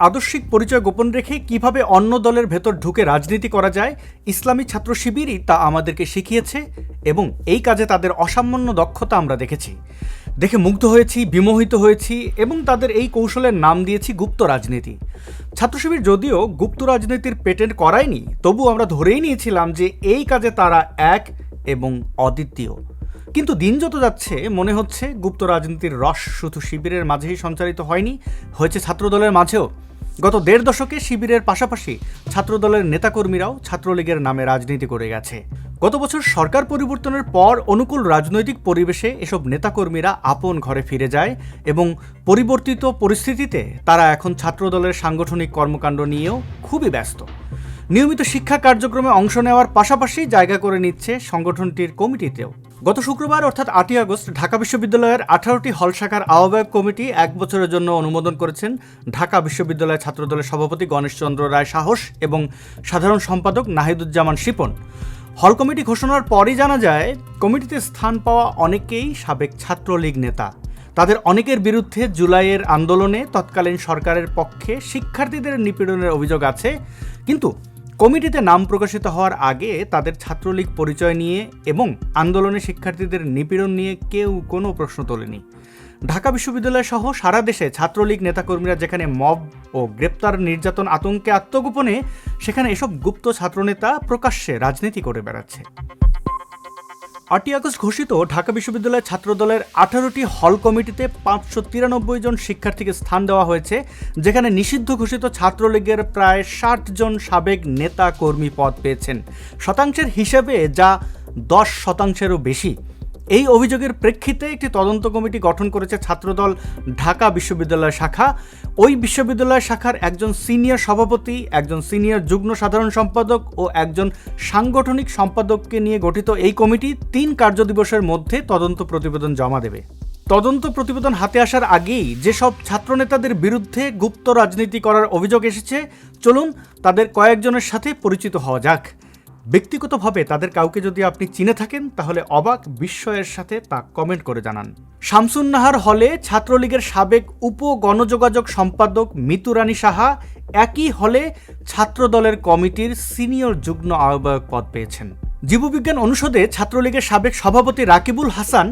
আদর্শিক পরিচয় গোপন রেখে কীভাবে অন্য দলের ভেতর ঢুকে রাজনীতি করা যায়, ইসলামী ছাত্র শিবিরই তা আমাদেরকে শিখিয়েছে এবং এই কাজে তাদের অসামান্য দক্ষতা আমরা দেখেছি। দেখে মুগ্ধ হয়েছি, বিমোহিত হয়েছি এবং তাদের এই কৌশলের নাম দিয়েছি গুপ্ত রাজনীতি। ছাত্র শিবির যদিও গুপ্ত রাজনীতির পেটেন্ট করায়নি, তবু আমরা ধরেই নিয়েছিলাম যে এই কাজে তারা এক এবং অদ্বিতীয়। কিন্তু দিন যত যাচ্ছে, মনে হচ্ছে গুপ্ত রাজনীতির রস শুধু শিবিরের মাঝেই সঞ্চারিত হয়নি, হয়েছে ছাত্রদলের মাঝেও। গত দেড় দশকে শিবিরের পাশাপাশি ছাত্রদলের নেতাকর্মীরাও ছাত্রলীগের নামে রাজনীতি করে গেছে। গত বছর সরকার পরিবর্তনের পর অনুকূল রাজনৈতিক পরিবেশে এসব নেতাকর্মীরা আপন ঘরে ফিরে যায় এবং পরিবর্তিত পরিস্থিতিতে তারা এখন ছাত্রদলের সাংগঠনিক কর্মকাণ্ড নিয়েও খুবই ব্যস্ত। নিয়মিত শিক্ষা কার্যক্রমে অংশ নেওয়ার পাশাপাশি জায়গা করে নিচ্ছে সংগঠনটির কমিটিতেও। গত শুক্রবার, অর্থাৎ আটই আগস্ট, ঢাকা বিশ্ববিদ্যালয়ের আঠারোটি হল শাখার আহ্বায়ক কমিটি এক বছরের জন্য অনুমোদন করেছেন ঢাকা বিশ্ববিদ্যালয় ছাত্রদলের সভাপতি গণেশচন্দ্র রায় সাহস এবং সাধারণ সম্পাদক নাহিদুজ্জামান শিপন। হল কমিটি ঘোষণার পরই জানা যায়, কমিটিতে স্থান পাওয়া অনেকেই সাবেক ছাত্রলীগ নেতা। তাদের অনেকের বিরুদ্ধে জুলাইয়ের আন্দোলনে তৎকালীন সরকারের পক্ষে শিক্ষার্থীদের নিপীড়নের অভিযোগ আছে। কিন্তু কমিটিতে নাম প্রকাশিত হওয়ার আগে তাদের ছাত্রলীগ পরিচয় নিয়ে এবং আন্দোলনে শিক্ষার্থীদের নিপীড়ন নিয়ে কেউ কোনো প্রশ্ন তোলেনি। ঢাকা বিশ্ববিদ্যালয় সহ সারা দেশে ছাত্রলীগ নেতাকর্মীরা যেখানে মব ও গ্রেপ্তার নির্যাতন আতঙ্কে আত্মগোপনে, সেখানে এসব গুপ্ত ছাত্রনেতা প্রকাশ্যে রাজনীতি করে বেড়াচ্ছে। আটই আগস্ট ঘোষিত ঢাকা বিশ্ববিদ্যালয়ের ছাত্রদলের আঠারোটি হল কমিটিতে পাঁচশো তিরানব্বই জন শিক্ষার্থীকে স্থান দেওয়া হয়েছে, যেখানে নিষিদ্ধ ঘোষিত ছাত্রলীগের প্রায় ষাট জন সাবেক নেতা কর্মী পদ পেয়েছেন। শতাংশের হিসেবে যা দশ শতাংশেরও বেশি। এই অভিযোগের প্রেক্ষিতে একটি তদন্ত কমিটি গঠন করেছে ছাত্রদল ঢাকা বিশ্ববিদ্যালয় শাখা। ওই বিশ্ববিদ্যালয় শাখার একজন সিনিয়র সভাপতি, একজন সিনিয়র যুগ্ম সাধারণ সম্পাদক ও একজন সাংগঠনিক সম্পাদককে নিয়ে গঠিত এই কমিটি তিন কার্যদিবসের মধ্যে তদন্ত প্রতিবেদন জমা দেবে। তদন্ত প্রতিবেদন হাতে আসার আগেই যেসব ছাত্রনেতাদের বিরুদ্ধে গুপ্ত রাজনীতি করার অভিযোগ এসেছে, চলুন তাদের কয়েকজনের সাথে পরিচিত হওয়া যাক। ব্যক্তিগতভাবে তাদের কাউকে যদি আপনি চিনে থাকেন, তাহলে অবাক বিস্ময়ের সাথে তা কমেন্ট করে জানান। শামসুন্নাহার হলে ছাত্রলীগের সাবেক উপ গণযোগাযোগ সম্পাদক মিতুরানী সাহা একই হলে ছাত্রদলের কমিটির সিনিয়র যুগ্ম আহ্বায়ক পদ পেয়েছেন। জীববিজ্ঞান অনুষদে ছাত্রলীগের সাবেক সভাপতি রাকিবুল হাসান,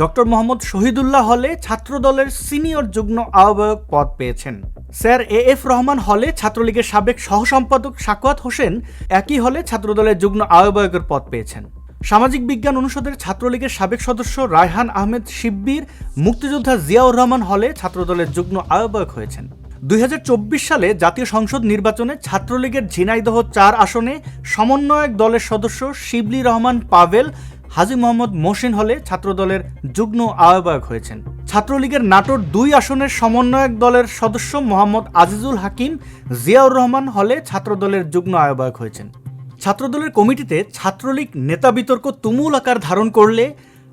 ডক্টর মোহাম্মদ শহীদুল্লাহ হলে ছাত্রদলের সিনিয়র যুগ্ম আহ্বায়ক পদ পেয়েছেন। স্যার এ এফ রহমান হলে ছাত্রলীগের সাবেক সহসম্পাদক সাকুয়াত হোসেন একই হলে ছাত্রদলের যুগ্ম আহ্বায়কের পদ পেয়েছেন। সামাজিক বিজ্ঞান অনুষদের ছাত্রলীগের সাবেক সদস্য রায়হান আহমেদ শিব্বির, মুক্তিযোদ্ধা জিয়াউর রহমান হলে ছাত্রদলের যুগ্ম আহ্বায়ক হয়েছেন। দুই হাজার চব্বিশ সালে জাতীয় সংসদ নির্বাচনে ছাত্রলীগের ঝিনাইদহ চার আসনে সমন্বয়ক দলের সদস্য শিবলি রহমান পাভেল, হাজি মোহাম্মদ মহসিন হলে ছাত্রদলের যুগ্ম আহ্বায়ক হয়েছেন। ছাত্রলীগের নাটোর দুই আসনের সমন্বয়ক দলের সদস্য মোহাম্মদ আজিজুল হাকিম, জিয়াউর রহমান হলে ছাত্রদলের যুগ্ম আহ্বায়ক হয়েছেন। ছাত্রদলের কমিটিতে ছাত্রলীগ নেতা বিতর্ক তুমুল আকার ধারণ করলে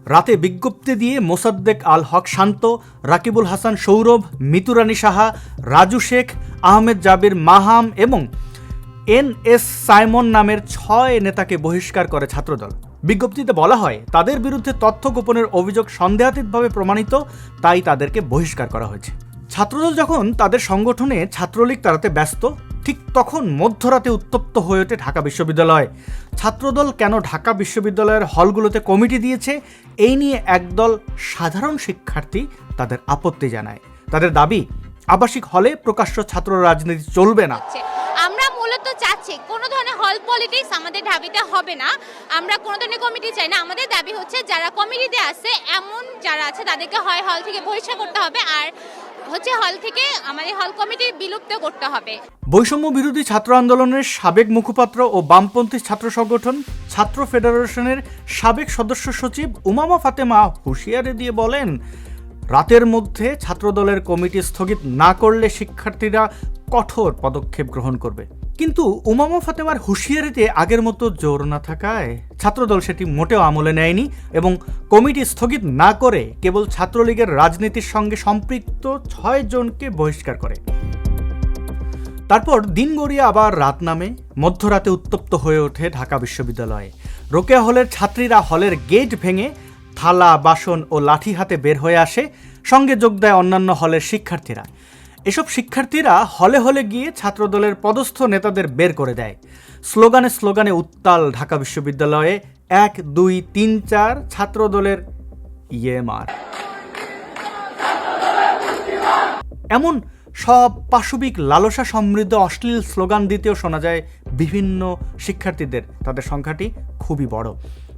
রাতে বিজ্ঞপ্তি দিয়ে মোসাদ্দেক আল হক শান্ত, রাকিবুল হাসান সৌরভ, মিতুরানী সাহা, রাজু শেখ, আহমেদ জাবির মাহাম এবং এন এস সাইমন নামের ছয় নেতাকে বহিষ্কার করে ছাত্রদল। বিজ্ঞপ্তিতে বলা হয়, তাদের বিরুদ্ধে তথ্য গোপনের অভিযোগ সন্দেহাতীতভাবে প্রমাণিত, তাই তাদেরকে বহিষ্কার করা হয়েছে। ছাত্রদল যখন তাদের সংগঠনে ছাত্রলীগ তাড়াতে ব্যস্ত ঠিক তখন মধ্যরাতে উত্তপ্ত হয়ে ওঠে ঢাকা বিশ্ববিদ্যালয়। ছাত্রদল কেন ঢাকা বিশ্ববিদ্যালয়ের হলগুলোতে কমিটি দিয়েছে, এই নিয়ে একদল সাধারণ শিক্ষার্থী তাদের আপত্তি জানায়। তাদের দাবি, আবাসিক হলে প্রকাশ্য ছাত্র রাজনীতি চলবে না। হচ্ছে। কোনো ধরনের হল পলিটিক্স আমাদের ঢাবিতে হবে না। আমরা কোনো ধরনের কমিটি চাই না। আমাদের দাবি হচ্ছে যারা কমিটিতে আছে, এমন যারা আছে, তাদেরকে হয় হল থেকে বহিষ্কার করতে হবে আর হচ্ছে হল থেকে আমাদের হল কমিটি বিলুপ্ত করতে হবে। বৈষম্য বিরোধী ছাত্র আন্দোলনের সাবেক মুখপাত্র ও বামপন্থী ছাত্র সংগঠন, ছাত্র ফেডারেশনের সাবেক সদস্য সচিব উমামা ফাতেমা হুঁশিয়ারি দিয়ে বলেন, রাতের মধ্যে ছাত্রদলের কমিটি স্থগিত না করলে শিক্ষার্থীরা কঠোর পদক্ষেপ গ্রহণ করবে। কিন্তু উমামা ফাতেমার হুঁশিয়ারিতে আগের মতো জোর না থাকায় ছাত্রদল সেটি মোটেও আমলে নেয়নি এবং কমিটি স্থগিত না করে কেবল ছাত্রলীগের রাজনীতির সঙ্গে সম্পৃক্ত ছয় জনকে বহিষ্কার করে। তারপর দিন গড়িয়ে আবার রাত নামে, মধ্যরাতে উত্তপ্ত হয়ে ওঠে ঢাকা বিশ্ববিদ্যালয়ে। রোকেয়া হলের ছাত্রীরা হলের গেট ভেঙে থালা, বাসন ও লাঠি হাতে বের হয়ে আসে, সঙ্গে যোগ দেয় অন্যান্য হলের শিক্ষার্থীরা। এসব শিক্ষার্থীরা হলে হলে গিয়ে ছাত্রদলের পদস্থ নেতাদের বের করে দেয়। স্লোগানে স্লোগানে উত্তাল ঢাকা বিশ্ববিদ্যালয়ে এক, দুই, তিন, চার ছাত্রদলের ইয়েমার এমন সব পাশবিক লালসা সমৃদ্ধ অশ্লীল স্লোগান দিতেও শোনা যায় বিভিন্ন শিক্ষার্থীদের, তাদের সংখ্যাটি খুবই বড়।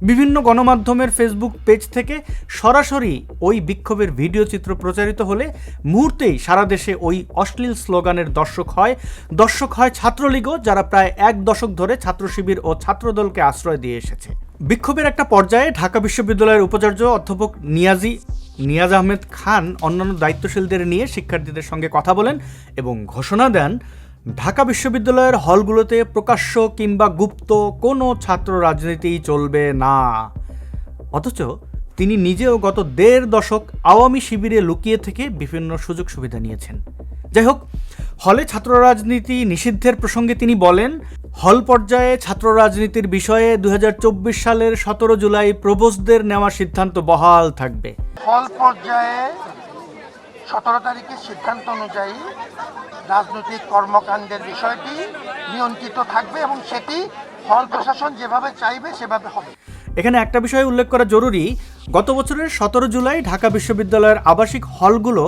বিভিন্ন গণমাধ্যমের ফেসবুক পেজ থেকে সরাসরি ওই বিক্ষোভের ভিডিও চিত্র প্রচারিত হলে মুহূর্তেই সারা দেশে ওই অশ্লীল স্লোগানের দর্শক হয়। দর্শক হয় ছাত্রলীগও, যারা প্রায় এক দশক ধরে ছাত্র শিবির ও ছাত্রদলকে আশ্রয় দিয়ে এসেছে। বিক্ষোভের একটা পর্যায়ে ঢাকা বিশ্ববিদ্যালয়ের উপাচার্য অধ্যাপক নিয়াজি, নিয়াজ আহমেদ খান অন্যান্য দায়িত্বশীলদের নিয়ে শিক্ষার্থীদের সঙ্গে কথা বলেন এবং ঘোষণা দেন ঢাকা বিশ্ববিদ্যালয়ের হলগুলোতে প্রকাশ্য কিংবা গুপ্ত কোনো ছাত্র রাজনীতি চলবে না। অথচ তিনি নিজেও গত দেড় দশক আওয়ামী শিবিরে লুকিয়ে থেকে বিভিন্ন সুযোগ সুবিধা নিয়েছেন। যাই হোক, হলে ছাত্র রাজনীতি নিষিদ্ধের প্রসঙ্গে তিনি বলেন, হল পর্যায়ে ছাত্র রাজনীতির বিষয়ে দু হাজার চব্বিশ সালের সতেরো জুলাই প্রবোসদের নেওয়া সিদ্ধান্ত বহাল থাকবে। হল পর্যায়ে সতেরো তারিখের সিদ্ধান্ত অনুযায়ী রাজনৈতিক কর্মকাণ্ডের বিষয়টি নিয়ন্ত্রিত থাকবে এবং সেটি হল প্রশাসন যেভাবে চাইবে, সেভাবে হবে। এখানে একটা বিষয় উল্লেখ করা জরুরি। গত বছরের সতেরো জুলাই ঢাকা বিশ্ববিদ্যালয়ের আবাসিক হলগুলো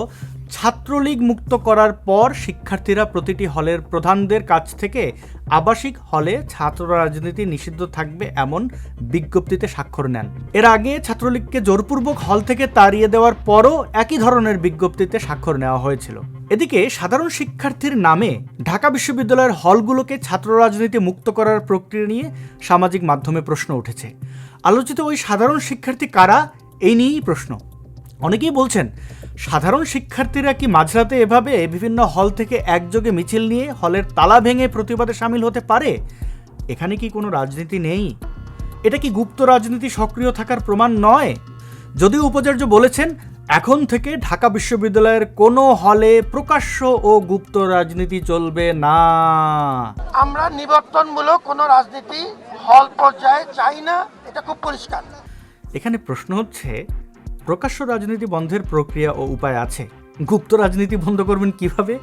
ছাত্রলীগ মুক্ত করার পর শিক্ষার্থীরা প্রতিটি হলের প্রধানদের কাছ থেকে আবাসিক হলে ছাত্র রাজনীতি নিষিদ্ধ থাকবে এমন বিজ্ঞপ্তিতে স্বাক্ষর নেন। এর আগে ছাত্রলীগকে জোরপূর্বক হল থেকে তাড়িয়ে দেওয়ার পরও একই ধরনের বিজ্ঞপ্তিতে স্বাক্ষর নেওয়া হয়েছিল। এদিকে সাধারণ শিক্ষার্থীর নামে ঢাকা বিশ্ববিদ্যালয়ের হলগুলোকে ছাত্র রাজনীতি মুক্ত করার প্রক্রিয়া নিয়ে সামাজিক মাধ্যমে প্রশ্ন উঠেছে। আলোচিত ওই সাধারণ শিক্ষার্থী কারা? এই নিয়েই প্রশ্ন। অনেকেই বলছেন সাধারণ শিক্ষার্থীরা কি মাঝরাতে এভাবে বিভিন্ন হল থেকে একযোগে মিছিল নিয়ে হলের তালা ভেঙে প্রতিবাদে সামিল হতে পারে? এখানে কি কোনো রাজনীতি নেই? এটা কি গুপ্ত রাজনীতি সক্রিয় থাকার প্রমাণ নয়? যদিও উপাচার্য বলেছেন এখন থেকে ঢাকা বিশ্ববিদ্যালয়ের কোনো হলে প্রকাশ্য ও গুপ্ত রাজনীতি চলবে না। আমরা নিবর্তনমূলক কোনো রাজনীতি হল পর্যায়ে চাই না এটা খুব পরিষ্কার। এখানে প্রশ্ন হচ্ছে প্রকাশ্য রাজনীতি বন্ধের প্রক্রিয়া ও উপায় আছে। গুপ্ত রাজনীতি বন্ধ করবেন কীভাবে?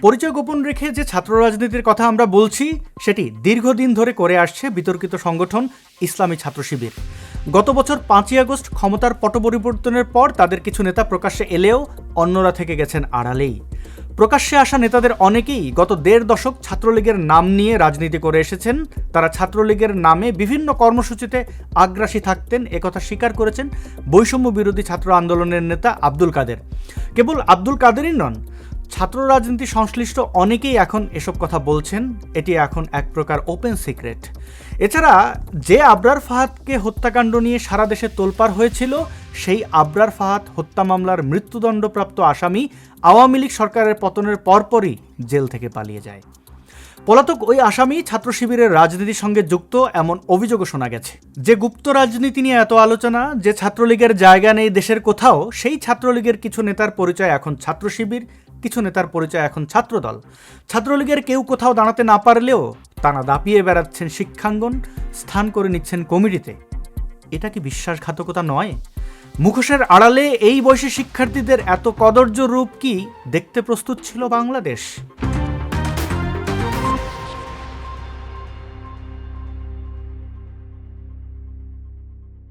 পরিচয় গোপন রেখে যে ছাত্র রাজনীতির কথা আমরা বলছি, সেটি দীর্ঘদিন ধরে করে আসছে বিতর্কিত সংগঠন ইসলামী ছাত্র শিবির। গত বছর পাঁচই আগস্ট ক্ষমতার পট পরিবর্তনের পর তাদের কিছু নেতা প্রকাশ্যে এলেও অন্যরা থেকে গেছেন আড়ালেই। প্রকাশ্যে আসা নেতাদের অনেকেই গত দেড় দশক ছাত্রলীগের নাম নিয়ে রাজনীতি করে এসেছেন। তারা ছাত্রলীগের নামে বিভিন্ন কর্মসূচিতে আগ্রাসী থাকতেন, একথা স্বীকার করেছেন বৈষম্য বিরোধী ছাত্র আন্দোলনের নেতা আব্দুল কাদের। কেবল আব্দুল কাদেরই নন ছাত্র রাজনীতি সংশ্লিষ্ট অনেকেই এখন এসব কথা বলছেন। এটি এখন এক প্রকার ওপেন সিক্রেট এছাড়া যে আবরার ফাহাদকে হত্যাকাণ্ড নিয়ে সারা দেশে তোলপাড় হয়েছিল, সেই আবরার ফাহাদ হত্যা মামলার মৃত্যুদণ্ডপ্রাপ্ত আসামি আওয়ামী লীগ সরকারের পতনের পরপরই জেল থেকে পালিয়ে যায়। পলাতক ওই আসামি ছাত্র শিবিরের রাজনীতির সঙ্গে যুক্ত এমন অভিযোগও শোনা গেছে। যে গুপ্ত রাজনীতি নিয়ে এত আলোচনা, যে ছাত্রলীগের জায়গা নেই দেশের কোথাও, সেই ছাত্রলীগের কিছু নেতার পরিচয় এখন ছাত্র শিবির কিছু নেতার পরিচয় এখন ছাত্রদল। ছাত্রলীগের কেউ কোথাও দাঁড়াতে না পারলেও তারা দাপিয়ে বেড়াচ্ছেন শিক্ষাঙ্গন, স্থান করে নিচ্ছেন কমিটিতে। এটা কি বিশ্বাসঘাতকতা নয়? মুখোশের আড়ালে এই বয়সী শিক্ষার্থীদের এত কদর্য রূপ কি দেখতে প্রস্তুত ছিল বাংলাদেশ?